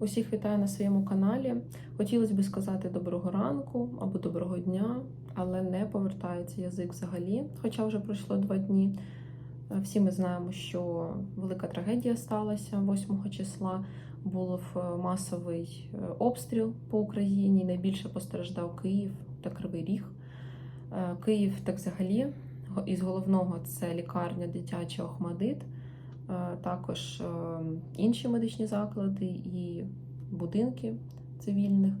Усіх вітаю на своєму каналі. Хотілося б сказати доброго ранку або доброго дня, але не повертається язик взагалі, хоча вже пройшло два дні. Всі ми знаємо, що велика трагедія сталася 8 числа. Був е, масовий е, обстріл по Україні. Найбільше постраждав Київ та Кривий Ріг. Е, Київ так взагалі із головного це лікарня дитяча Охмадит, також е, інші медичні заклади і будинки цивільних.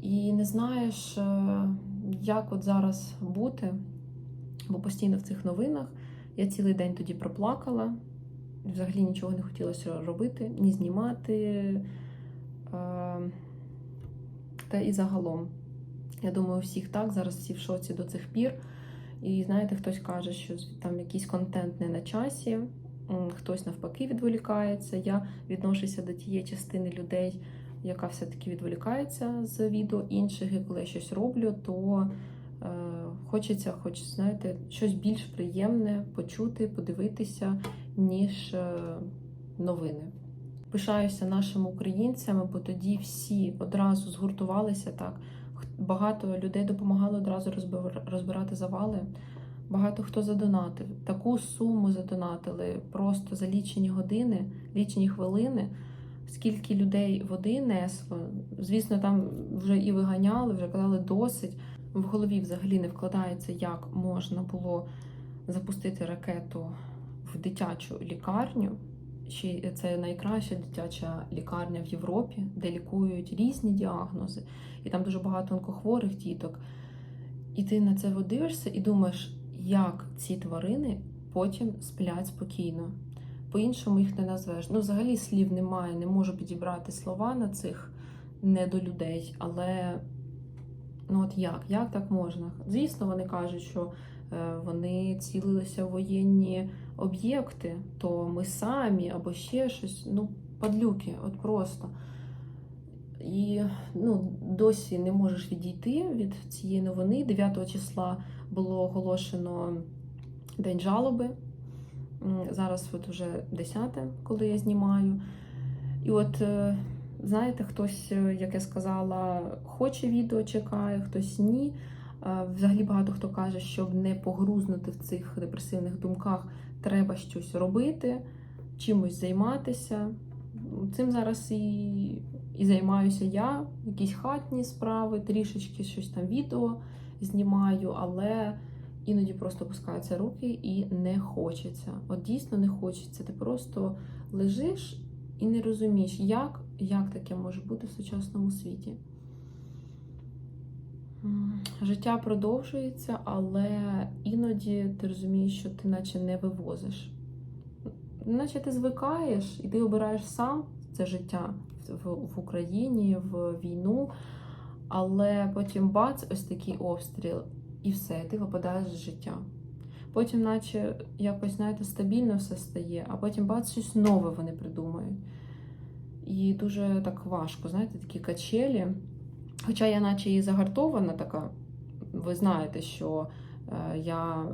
І не знаєш, е, як от зараз бути, бо постійно в цих новинах я цілий день тоді проплакала. Взагалі нічого не хотілося робити, ні знімати. е, Та і загалом. Я думаю, всіх так, зараз всі в шоці до цих пір. І знаєте, хтось каже, що там якийсь контент не на часі, хтось навпаки відволікається. Я відношуся до тієї частини людей, яка все-таки відволікається з відео інших, і коли я щось роблю, то е, хочеться, хоч знаєте, щось більш приємне почути, подивитися, ніж е, новини. Пишаюся нашими українцями, бо тоді всі одразу згуртувалися так. Багато людей допомагало одразу розбир- розбирати завали. Багато хто задонатив. Таку суму задонатили просто за лічені години, лічені хвилини. Скільки людей води несло. Звісно, там вже і виганяли, вже казали досить. В голові взагалі не вкладається, як можна було запустити ракету в дитячу лікарню. Це найкраща дитяча лікарня в Європі, де лікують різні діагнози, і там дуже багато онкохворих діток. І ти на це дивишся і думаєш, як ці тварини потім сплять спокійно. По-іншому їх не назвеш. Ну, взагалі слів немає, не можу підібрати слова на цих не до людей, але ну от як? Як так можна? Звісно, вони кажуть, що е, вони цілилися в воєнні об'єкти, то ми самі або ще щось. Ну, падлюки, от просто. І ну, досі не можеш відійти від цієї новини. 9 числа було оголошено День жалоби. Зараз от уже 10, коли я знімаю. І от, е, знаєте, хтось, е, як я сказала, хоче відео, чекає, хтось ні. Е, Взагалі багато хто каже, щоб не погрузнути в цих депресивних думках, треба щось робити, чимось займатися. Цим зараз і, і займаюся я, якісь хатні справи, трішечки щось там відео знімаю, але іноді просто опускаються руки і не хочеться. От дійсно не хочеться. Ти просто лежиш і не розумієш, як, як таке може бути в сучасному світі. Життя продовжується, але іноді ти розумієш, що ти наче не вивозиш. Наче ти звикаєш і ти обираєш сам це життя в, Україні, в війну, але потім бац, ось такий обстріл, і все, ти випадаєш з життя. Потім, наче якось, знаєте, стабільно все стає, а потім бац, щось нове вони придумають. І дуже так важко, знаєте, такі качелі. Хоча я наче і загартована така, ви знаєте, що е, я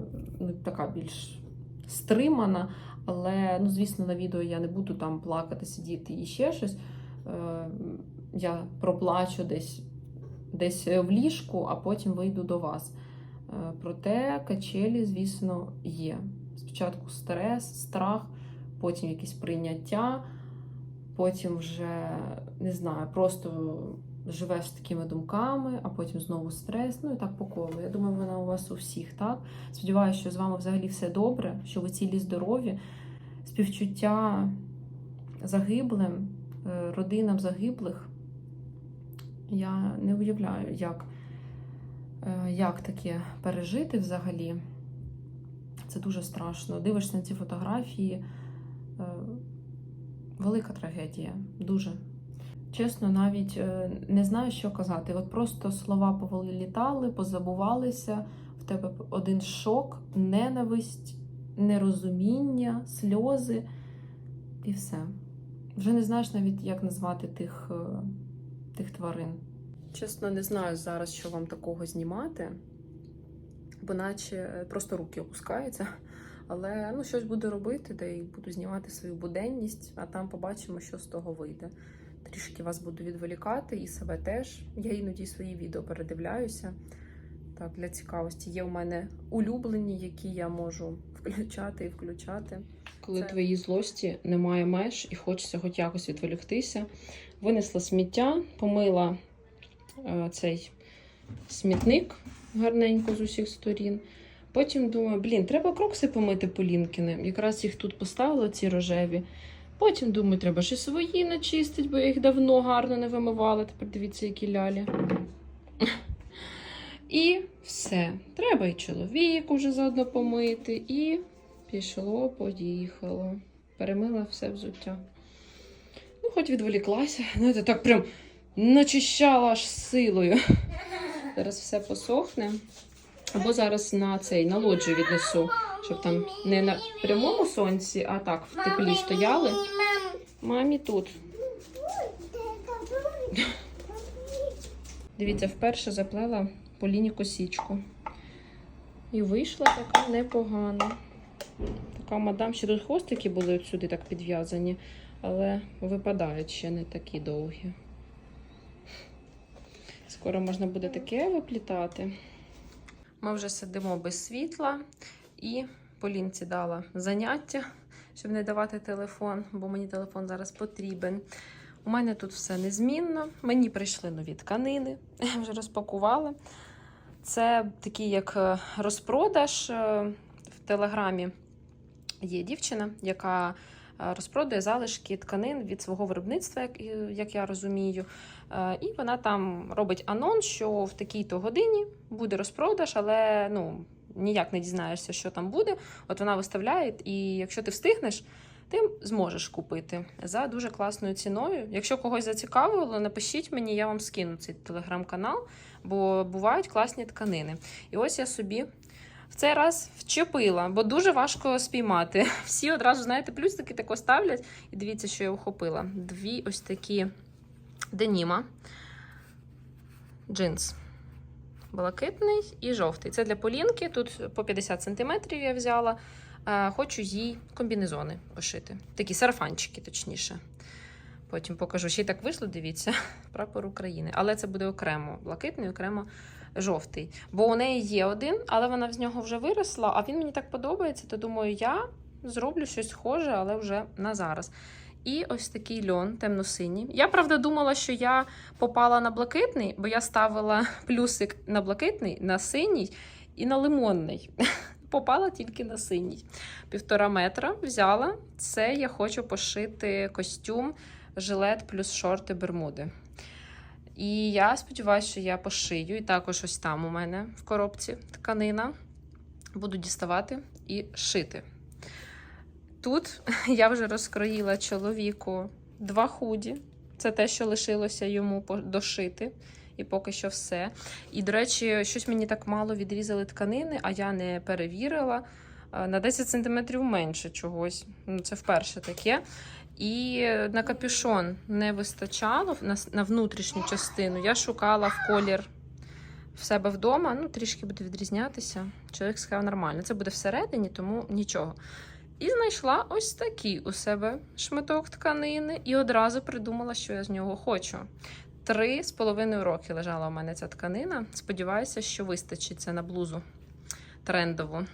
ну, така більш стримана, але, ну, звісно, на відео я не буду там плакати, сидіти і ще щось. Е, я проплачу десь, десь в ліжку, а потім вийду до вас. Е, Проте качелі, звісно, є. Спочатку стрес, страх, потім якесь прийняття, потім вже не знаю, просто живеш такими думками, а потім знову стрес. Ну і так по колу. Я думаю, вона у вас у всіх так. Сподіваюся, що з вами взагалі все добре, що ви цілі здорові, співчуття загиблим, е, родинам загиблих. Я не уявляю, як, е, як таке пережити взагалі. Це дуже страшно. Дивишся на ці фотографії. е, Велика трагедія. Дуже. Чесно, навіть е, не знаю, що казати. От просто слова повилітали, позабувалися. В тебе один шок, ненависть, нерозуміння, сльози і все. Вже не знаєш навіть, як назвати тих, тих тварин. Чесно, не знаю зараз, що вам такого знімати, бо наче е, просто руки опускаються. Але ну, щось буду робити, та й буду знімати свою буденність, а там побачимо, що з того вийде. трішки вас буду відволікати і себе теж. Я іноді свої відео передивляюся. Так, для цікавості. Є у мене улюблені, які я можу включати і включати. Коли твоїй злості немає меж і хочеться хоч якось відволіктися, винесла сміття, помила е, цей смітник гарненько з усіх сторін. Потім думаю, блін, треба крокси помити Полінкини. Якраз їх тут поставила, ці рожеві. Потім думаю, треба ще свої начистити, бо я їх давно гарно не вимивала. Тепер дивіться, які лялі. І все. Треба і чоловік уже заодно помити. І пішло, поїхало. Перемила все взуття. Ну, хоч відволіклася. Ну, це так прям начищала аж силою. Зараз все посохне. Або зараз на цей на лоджію віднесу, щоб там не на прямому сонці, а так в теплі стояли. Мамі тут. Дивіться, вперше заплела Поліні косічку. І вийшла така непогана. Така мадам, ще тут хвостики були от сюди так підв'язані, але випадають ще не такі довгі. Скоро можна буде таке виплітати. Ми вже сидимо без світла і Полінці дала заняття, щоб не давати телефон, бо мені телефон зараз потрібен. У мене тут все незмінно. Мені прийшли нові тканини, вже розпакувала. Це такий як е, розпродаж е, в Телеграмі. Є дівчина, яка е, розпродає залишки тканин від свого виробництва, як, як я розумію. Е, І вона там робить анонс, що в такій-то годині буде розпродаж, але ну, ніяк не дізнаєшся, що там буде. От вона виставляє, і якщо ти встигнеш, ти зможеш купити за дуже класною ціною. Якщо когось зацікавило, напишіть мені, я вам скину цей телеграм-канал, бо бувають класні тканини. І ось я собі. В цей раз вчепила, бо дуже важко спіймати. Всі одразу, знаєте, плюсики тако ставлять. І дивіться, що я ухопила. Дві ось такі деніма. Джинс. Блакитний і жовтий. Це для Полінки. Тут по 50 см я взяла. Е, Хочу їй комбінезони пошити. Такі сарафанчики, точніше. Потім покажу. Ще й так вийшло, дивіться, прапор України. Але це буде окремо блакитний, окремо жовтий. Бо у неї є один, але вона з нього вже виросла, а він мені так подобається, то думаю, я зроблю щось схоже, але вже на зараз. І ось такий льон темно-синій. Я правда думала, що я попала на блакитний, бо я ставила плюсик на блакитний, на синій і на лимонний. Попала тільки на синій. Півтора метра взяла. Це я хочу пошити костюм, жилет плюс шорти бермуди. І я сподіваюся, що я пошию. І також ось там у мене в коробці тканина. Буду діставати і шити. Тут я вже розкроїла чоловіку два худі. Це те, що лишилося йому дошити. І поки що все. І, до речі, щось мені так мало відрізали тканини, а я не перевірила. Е, На 10 см менше чогось. Ну, це вперше таке. І на капюшон не вистачало на, внутрішню частину. Я шукала в колір в себе вдома. Ну, трішки буде відрізнятися. Чоловік сказав нормально. Це буде всередині, тому нічого. І знайшла ось такий у себе шматок тканини, і одразу придумала, що я з нього хочу. Три з половиною роки лежала у мене ця тканина. Сподіваюся, що вистачить на блузу трендову.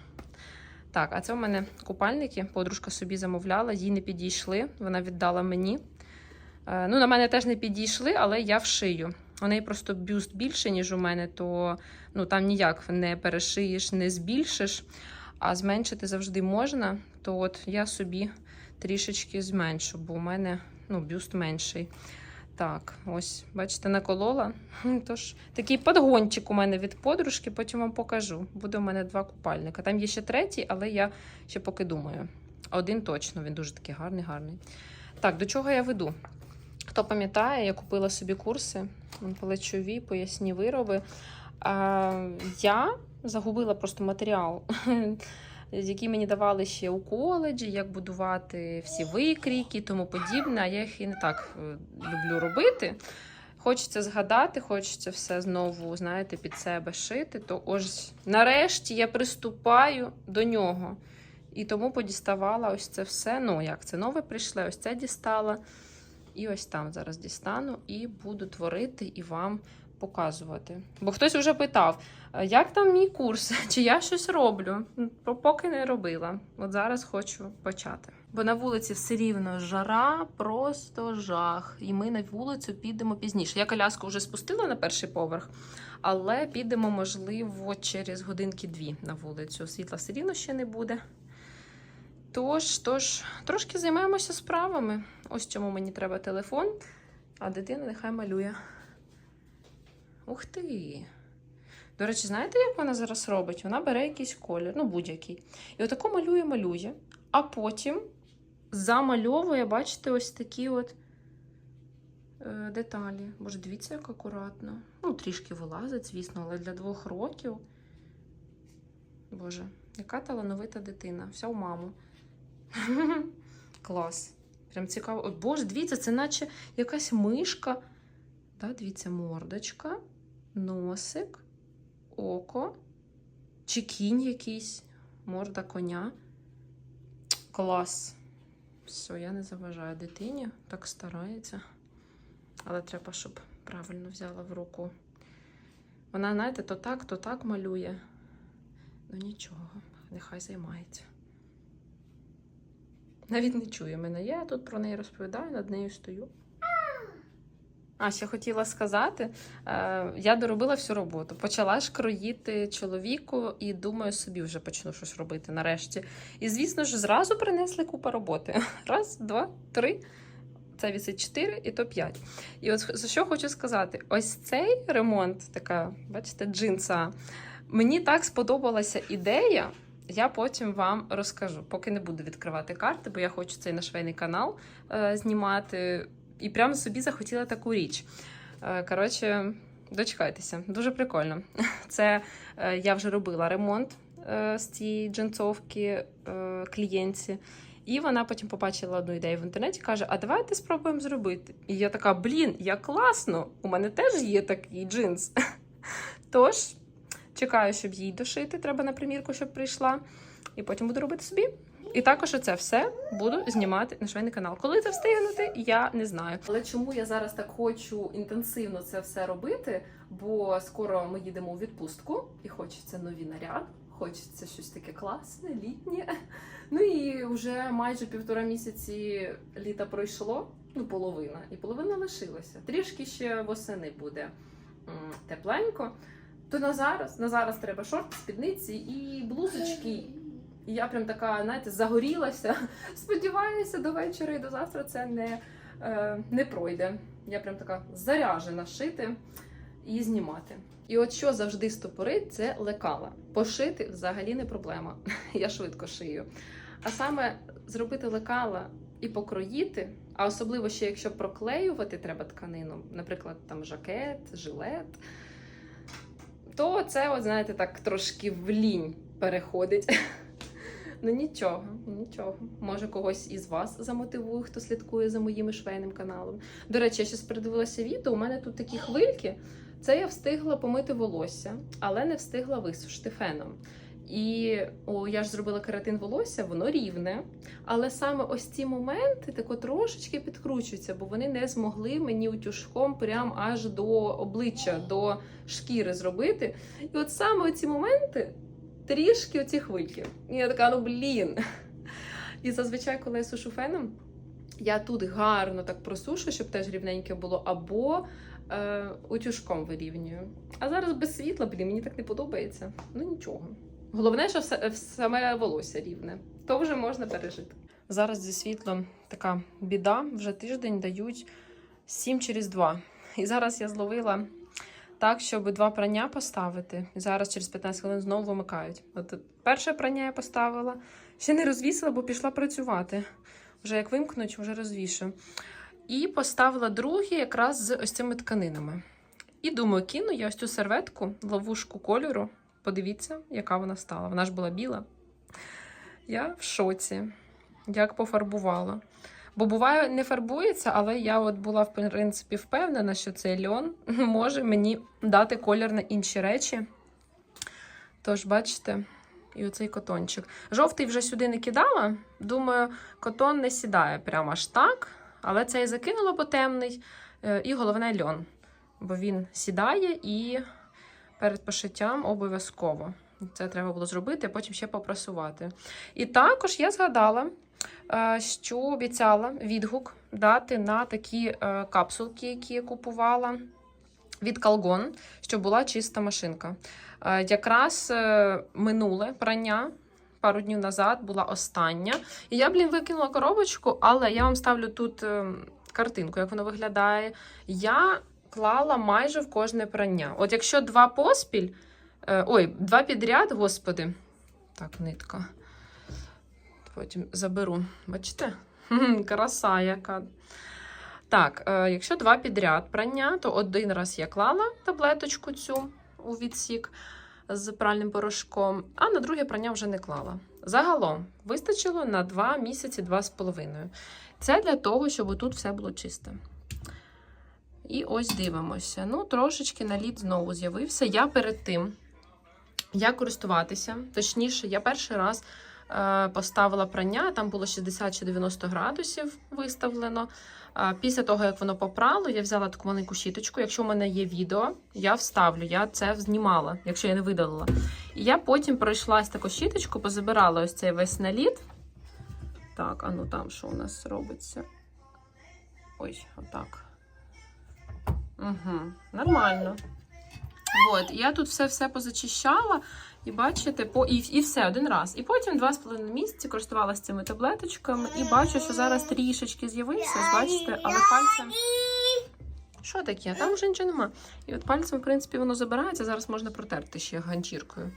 Так, а це у мене купальники. Подружка собі замовляла, їй не підійшли. Вона віддала мені. Е, Ну, на мене теж не підійшли, але я вшию. У неї просто бюст більше, ніж у мене, то ну, там ніяк не перешиєш, не збільшиш, а зменшити завжди можна. То от я собі трішечки зменшу, бо у мене ну, бюст менший. Так, ось, бачите, наколола. Тож, такий подгончик у мене від подружки, потім вам покажу. Буде у мене два купальника. Там є ще третій, але я ще поки думаю. Один точно, він дуже такий гарний, гарний. Так, до чого я веду? Хто пам'ятає, я купила собі курси плечові, поясні вироби. А, я загубила просто матеріал, який мені давали ще у коледжі, як будувати всі викрійки і тому подібне. А я їх і не так е, люблю робити. Хочеться згадати, хочеться все знову, знаєте, під себе шити. То ось нарешті я приступаю до нього. І тому подіставала ось це все. Ну, як це нове прийшло, ось це дістала. І ось там зараз дістану і буду творити і вам показувати. Бо хтось вже питав, «Е, як там мій курс, чи я щось роблю. Поки не робила. От зараз хочу почати. Бо на вулиці все рівно жара, просто жах. І ми на вулицю підемо пізніше. Я коляску вже спустила на перший поверх, але підемо, можливо, через годинки-дві на вулицю. Світла все рівно ще не буде. Тож, тож, трошки займаємося справами. Ось чому мені треба телефон, а дитина нехай малює. Ух ти! До речі, знаєте, як вона зараз робить? Вона бере якийсь колір, ну будь-який. І отако малює, малює, а потім замальовує, бачите, ось такі от е, деталі. Боже, дивіться, як акуратно. Ну, трішки вилазить, звісно, але для двох років. Боже, яка талановита дитина. Вся в маму. Клас. Прям цікаво. Боже, дивіться, це наче якась мишка. Да, дивіться, мордочка, носик, око, чи кінь якийсь, морда коня. Клас. Все, я не заважаю дитині, так старається. Але треба, щоб правильно взяла в руку. Вона, знаєте, то так, то так малює. Ну нічого, нехай займається. Навіть не чує мене. Я тут про неї розповідаю, над нею стою. А ще хотіла сказати, е, я доробила всю роботу. Почала ж кроїти чоловіку і думаю, собі вже почну щось робити нарешті. І звісно ж, зразу принесли купа роботи. Раз, два, три. Це вісить 4 і то 5. І от за що хочу сказати: ось цей ремонт, така, бачите, джинса. Мені так сподобалася ідея. Я потім вам розкажу, поки не буду відкривати карти, бо я хочу цей на швейний канал е, знімати. І прямо собі захотіла таку річ. Е, коротше, дочекайтеся, дуже прикольно. Це е, я вже робила ремонт е, з цієї джинсовки клієнтці. І вона потім побачила одну ідею в інтернеті, каже: А давайте спробуємо зробити. І я така: блін, як класно! У мене теж є такий джинс. Тож, чекаю, щоб їй дошити. Треба на примірку, щоб прийшла. І потім буду робити собі. І також оце все буду знімати на швейний канал. Коли це встигнути, я не знаю. Але чому я зараз так хочу інтенсивно це все робити? Бо скоро ми їдемо у відпустку, і хочеться нові наряд, хочеться щось таке класне, літнє. Ну і вже майже півтора місяці літа пройшло, ну половина, і половина лишилася. Трішки ще восени буде тепленько. То на зараз, на зараз треба шорти, спідниці і блузочки. І я прям така, знаєте, загорілася. Сподіваюся, до вечора і до завтра це не, е, не пройде. Я прям така заряжена шити і знімати. І от що завжди стопорить, це лекала. Пошити взагалі не проблема. Я швидко шию. А саме зробити лекала і покроїти, а особливо ще якщо проклеювати треба тканину, наприклад, там жакет, жилет, то це, от, знаєте, так трошки в лінь переходить. Ну нічого, нічого. Може когось із вас замотивую, хто слідкує за моїм швейним каналом. До речі, я щось передивилася відео. У мене тут такі хвильки. Це я встигла помити волосся, але не встигла висушити феном. І о, я ж зробила кератин волосся, воно рівне. Але саме ось ці моменти тако трошечки підкручуються, бо вони не змогли мені утюжком прям аж до обличчя, до шкіри зробити. І от саме ці моменти трішки оці хвильки. І я така, ну блін. І зазвичай, коли я сушу феном, я тут гарно так просушу, щоб теж рівненьке було, або е, утюжком вирівнюю. А зараз без світла, блін, мені так не подобається. Ну нічого. Головне, що саме волосся рівне, то вже можна пережити. Зараз зі світлом така біда, вже тиждень дають 7 через 2. І зараз я зловила так, щоб два прання поставити. Зараз через 15 хвилин знову вимикають. От перше прання я поставила, ще не розвісила, бо пішла працювати. Вже як вимкнуть, вже розвішу. І поставила друге якраз з ось цими тканинами. І думаю, кину я ось цю серветку, ловушку кольору. Подивіться, яка вона стала. Вона ж була біла. Я в шоці, як пофарбувала. Бо буває, не фарбується, але я от була в принципі впевнена, що цей льон може мені дати колір на інші речі. Тож, бачите, і оцей котончик. Жовтий вже сюди не кидала. Думаю, котон не сідає прямо аж так. Але цей закинула, бо темний, е, і головне льон. Бо він сідає і перед пошиттям обов'язково. Це треба було зробити, а потім ще попрасувати. І також я згадала, що обіцяла відгук дати на такі е, капсулки, які я купувала від Calgon, щоб була чиста машинка. Е, Якраз е, минуле прання. Пару днів назад була остання. І я, блін, викинула коробочку, але я вам ставлю тут е, картинку, як воно виглядає. Я клала майже в кожне прання. От якщо два поспіль, е, ой, два підряд, господи, так, нитка. Потім заберу. Бачите? Краса яка. Так, е, якщо два підряд прання, то один раз я клала таблеточку цю у відсік з пральним порошком, а на друге прання вже не клала. Загалом вистачило на 2 місяці, 2,5. Це для того, щоб тут все було чисте. І ось дивимося. Ну, трошечки наліт знову з'явився. Я перед тим, як користуватися, точніше, я перший раз поставила прання, там було 60 чи 90 градусів виставлено. Після того, як воно попрало, я взяла таку маленьку щіточку. Якщо в мене є відео, я вставлю, я це знімала, якщо я не видалила. І я потім пройшлась таку щіточку, позабирала ось цей весь наліт. Так, а ну там що у нас робиться? Ой, отак. Угу, нормально. От, я тут все-все позачищала, і бачите, по і, і все один раз. І потім два з половиною місяці користувалася цими таблеточками, і бачу, що зараз трішечки з'явився, бачите, але пальцем. Що таке? Там вже нічого нема. І от пальцем, в принципі, воно забирається. Зараз можна протерти ще ганчіркою.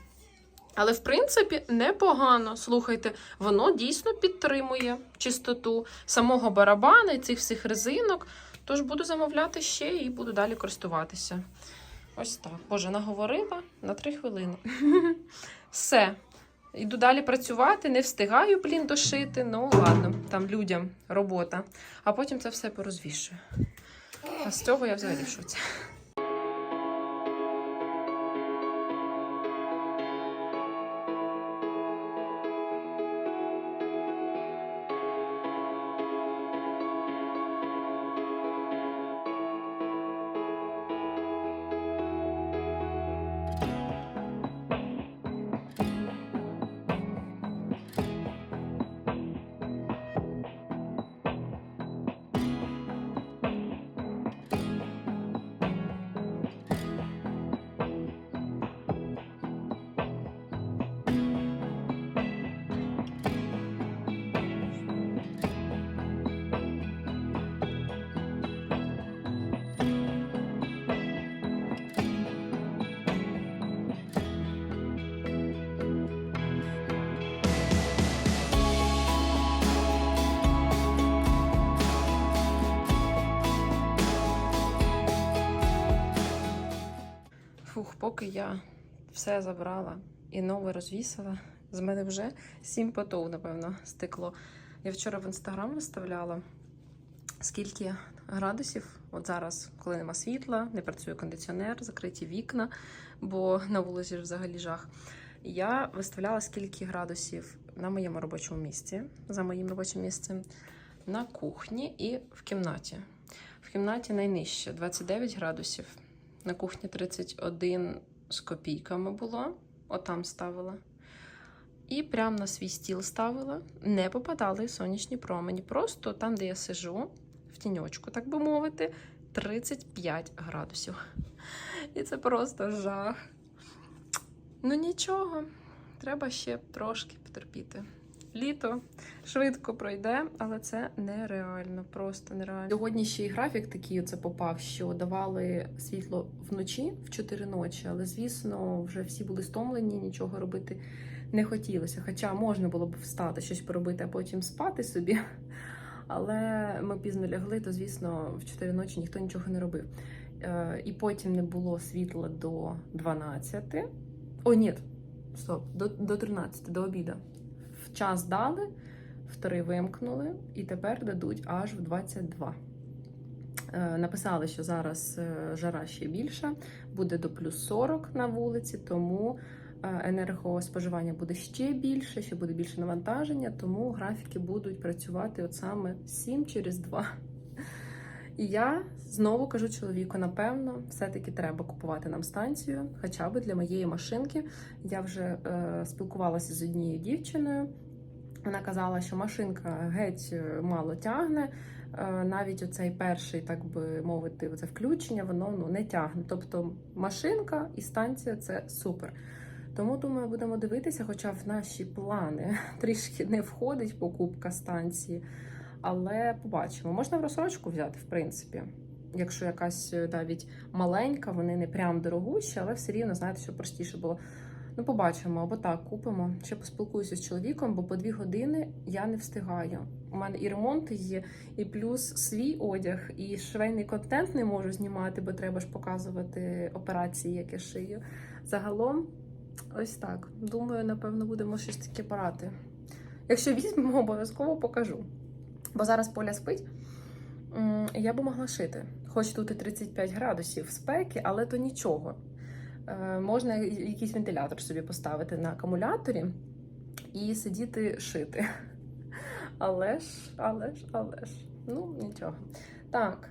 Але, в принципі, непогано. Слухайте, воно дійсно підтримує чистоту самого барабана і цих всіх резинок. Тож буду замовляти ще і буду далі користуватися. Ось так. Боже, наговорила на три хвилини. Все. Йду далі працювати, не встигаю, блін, дошити. Ну, ладно, там людям робота. А потім це все порозвішую. А з цього я взагалі в шоці. Поки я все забрала і нове розвісила, з мене вже сім потов, напевно, стекло. Я вчора в інстаграм виставляла, скільки градусів. От зараз, коли нема світла, не працює кондиціонер, закриті вікна, бо на вулиці ж взагалі жах. Я виставляла скільки градусів на моєму робочому місці, за моїм робочим місцем, на кухні і в кімнаті. В кімнаті найнижче 29 градусів. На кухні 31 з копійками було. Отам ставила. І прямо на свій стіл ставила. Не попадали сонячні промені. Просто там, де я сижу, в тіньочку, так би мовити, 35 градусів. І це просто жах. Ну нічого, треба ще трошки потерпіти. Літо швидко пройде, але це нереально, просто нереально. Сьогодні ще й графік такий оце попав, що давали світло вночі в 4 ночі, але звісно, вже всі були стомлені, нічого робити не хотілося. Хоча можна було б встати, щось поробити, а потім спати собі. Але ми пізно лягли, то звісно, в 4 ночі ніхто нічого не робив. Е, І потім не було світла до 12. О, ні, стоп, до, до 13, до обіду. Час дали, в 3 вимкнули, і тепер дадуть аж в 22. Е, Написали, що зараз е, жара ще більша, буде до плюс 40 на вулиці, тому е, енергоспоживання буде ще більше, ще буде більше навантаження, тому графіки будуть працювати от саме 7 через 2. І я знову кажу чоловіку: напевно, все-таки треба купувати нам станцію, хоча б для моєї машинки. Я вже е, спілкувалася з однією дівчиною. Вона казала, що машинка геть е, мало тягне. Е, Навіть оцей перший, так би мовити, це включення, воно ну не тягне. Тобто машинка і станція це супер. Тому думаю, будемо дивитися, хоча в наші плани трішки не входить покупка станції. Але побачимо. Можна в розсрочку взяти, в принципі. Якщо якась е, навіть маленька, вони не прям дорогущі, але все рівно, знаєте, щоб простіше було. Ну, побачимо, або так купимо. Ще поспілкуюся з чоловіком, бо по дві години я не встигаю. У мене і ремонт є, і плюс свій одяг, і швейний контент не можу знімати, бо треба ж показувати операції, як я шию. Загалом, ось так. Думаю, напевно, будемо щось таке брати. Якщо візьмемо, обов'язково покажу. Бо зараз поля спить. Я би могла шити. Хоч тут і 35 градусів спеки, але то нічого. Е, Можна якийсь вентилятор собі поставити на акумуляторі і сидіти шити. Але ж, але ж, але ж. Ну, нічого. Так,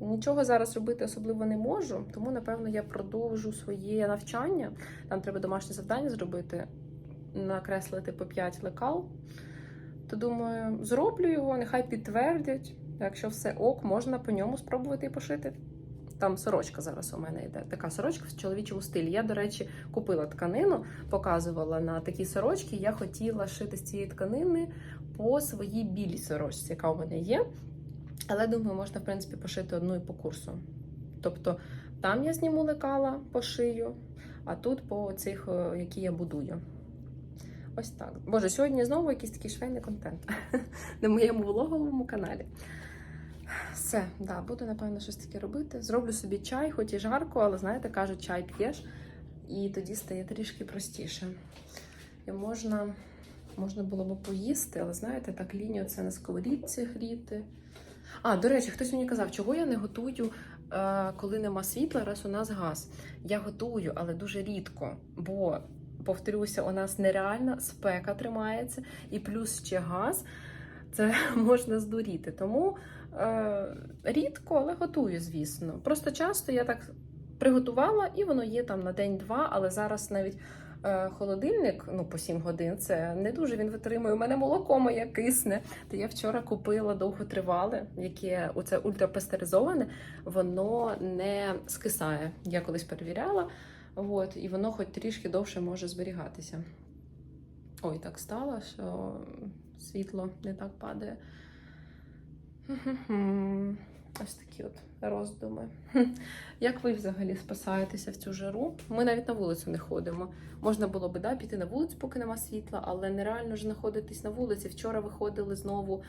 нічого зараз робити особливо не можу, тому, напевно, я продовжу своє навчання. Там треба домашнє завдання зробити, накреслити по 5 лекал. То думаю, зроблю його, нехай підтвердять. Якщо все ок, можна по ньому спробувати пошити. Там сорочка зараз у мене йде. Така сорочка в чоловічому стилі. Я, до речі, купила тканину, показувала на такі сорочки. Я хотіла шити з цієї тканини по своїй білій сорочці, яка у мене є. Але думаю, можна, в принципі, пошити одну і по курсу. Тобто там я зніму лекала, пошию, а тут по цих, е, які я будую. Ось так. Боже, сьогодні знову якийсь такий швейний контент на моєму влоговому каналі. Все, да, буду, напевно, щось таке робити. Зроблю собі чай, хоч і жарко, але знаєте, кажуть, чай п'єш, і тоді стає трішки простіше. І можна, можна було б поїсти, але знаєте, так лінію це на сковорідці гріти. А, до речі, хтось мені казав, чого я не готую, е, коли нема світла, раз у нас газ. Я готую, але дуже рідко, бо, повторюся, у нас нереальна спека тримається, і плюс ще газ. Це можна здуріти. Тому рідко, але готую, звісно. Просто часто я так приготувала, і воно є там на день-два, але зараз навіть е, холодильник, ну по 7 годин, це не дуже він витримує. У мене молоко моє кисне. То я вчора купила довготривале, яке оце ультрапастеризоване, воно не скисає. Я колись перевіряла, от, і воно хоч трішки довше може зберігатися. Ой, так стало, що світло не так падає. Ось такі от роздуми. Як ви взагалі спасаєтеся в цю жару? Ми навіть на вулицю не ходимо. Можна було би да, піти на вулицю, поки нема світла, але нереально ж знаходитись на вулиці. Вчора виходили знову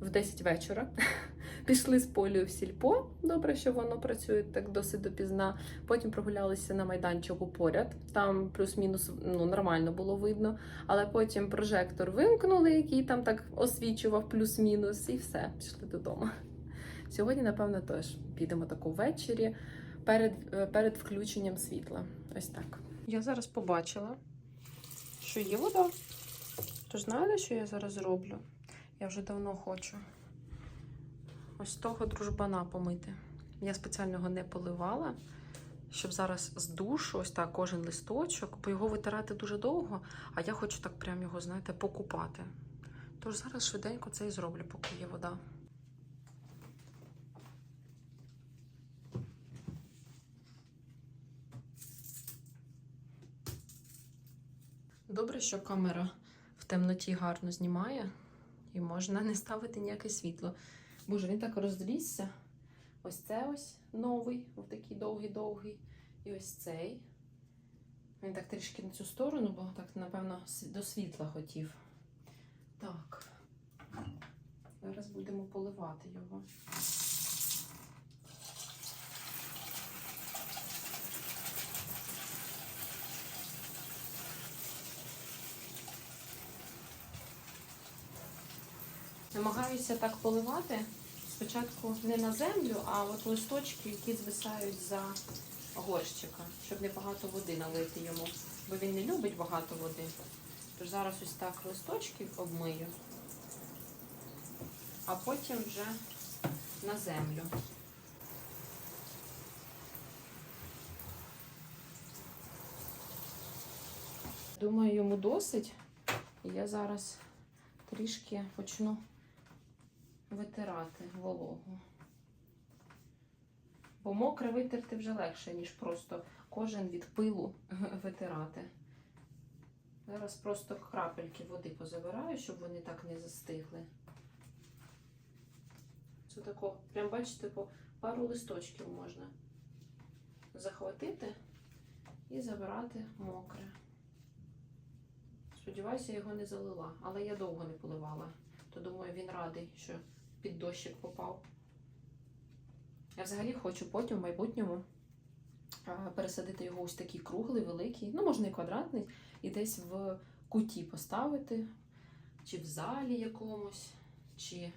в 10 вечора. Пішли з полю в сільпо. Добре, що воно працює так досить допізна. Потім прогулялися на майданчику поряд. Там плюс-мінус ну, нормально було видно. Але потім прожектор вимкнули, який там так освічував плюс-мінус, і все, пішли додому. Сьогодні, напевно, теж підемо таку ввечері перед, е, перед включенням світла. Ось так. Я зараз побачила, що є вода. Тож знаєте, що я зараз зроблю? Я вже давно хочу ось того дружбана помити. Я спеціально його не поливала, щоб зараз з душу, ось так кожен листочок, бо його витирати дуже довго, а я хочу так прям його, знаєте, покупати. Тож зараз швиденько це і зроблю, поки є вода. Добре, що камера в темноті гарно знімає і можна не ставити ніяке світло. Боже, він так розрісся. Ось це ось новий, ось такий довгий-довгий. І ось цей. Він так трішки на цю сторону, бо так, напевно, до світла хотів. Так. Зараз будемо поливати його. Намагаюся так поливати спочатку не на землю, а от листочки, які звисають за горщика, щоб не багато води налити йому, бо він не любить багато води. Тож зараз ось так листочки обмию, а потім вже на землю. Думаю, йому досить. І я зараз трішки почну витирати вологу. Бо мокре витерти вже легше, ніж просто кожен від пилу витирати. Зараз просто крапельки води позабираю, щоб вони так не застигли. Це тако, прям бачите, по пару листочків можна захватити і забирати мокре. Сподіваюся, його не залила, але я довго не поливала. То думаю, він радий, що під дощик попав. Я взагалі хочу потім в майбутньому пересадити його ось такий круглий, великий, ну можна і квадратний, і десь в куті поставити, чи в залі якомусь, чи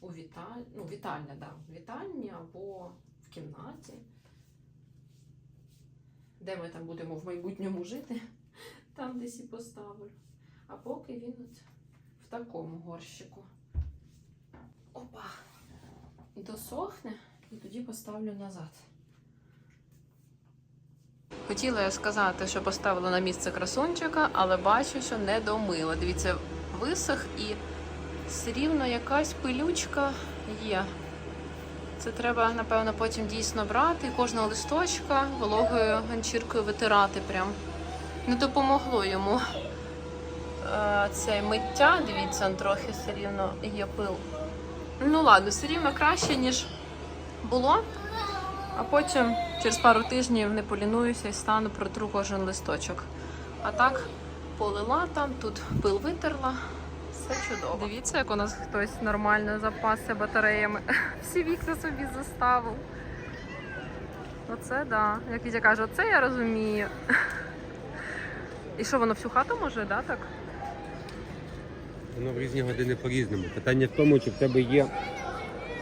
у віталь... ну, вітальня, да, вітальні або в кімнаті, де ми там будемо в майбутньому жити, там десь і поставлю. А поки він от в такому горщику. Опа! Досохне і тоді поставлю назад. Хотіла я сказати, що поставила на місце красунчика, але бачу, що не домила. Дивіться, висох і все рівно якась пилючка є. Це треба, напевно, потім дійсно брати і кожного листочка вологою ганчіркою витирати прям. Не допомогло йому е, це миття. Дивіться, трохи все рівно є пил. Ну ладно, все рівно краще, ніж було. А потім через пару тижнів не полінуюся і стану протру кожен листочок. А так полила там, тут пил витерла. Все чудово. Дивіться, як у нас хтось нормально запасся батареями. Всі вікна собі заставив. Оце да. Як Вітя каже, оце я розумію. І що воно всю хату може, да, так? Воно в різні години по-різному. Питання в тому, чи в тебе є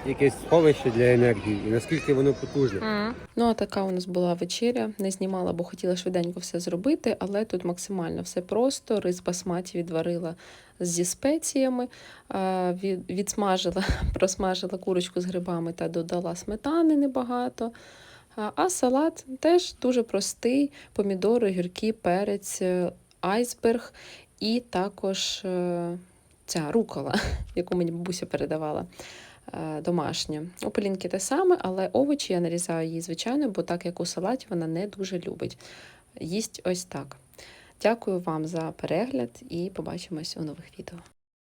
якесь сховище для енергії і наскільки воно потужне. Ну, а така у нас була вечеря. Не знімала, бо хотіла швиденько все зробити, але тут максимально все просто. Рис басматі відварила зі спеціями, відсмажила, просмажила курочку з грибами та додала сметани небагато. А а салат теж дуже простий: помідори, гірки, перець, айсберг і також е, ця рукола, яку мені бабуся передавала е, домашня. У Полінки те саме, але овочі я нарізаю її звичайно, бо так як у салаті вона не дуже любить. Їсть ось так. Дякую вам за перегляд і побачимось у нових відео.